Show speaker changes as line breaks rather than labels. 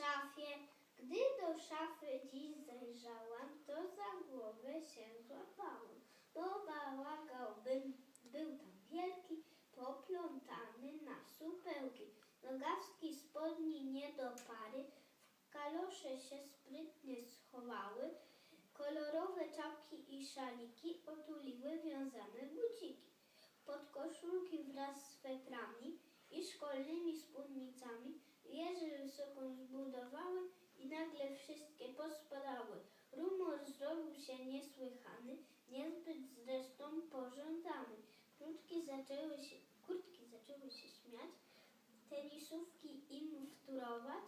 szafie, gdy do szafy dziś zajrzałam, to za głowę się złapałam, bo bałagan był, tam wielki, poplątany na supełki. Nogawski spodni nie do pary, w kalosze się sprytnie schowały, kolorowe czapki i szaliki otuliły wiązane buciki. Podkoszulki wraz z swetrami nagle wszystkie pospadały. Rumor zrobił się niesłychany, niezbyt zresztą pożądany. Krótki zaczęły się, kurtki zaczęły się śmiać, tenisówki im wtórować.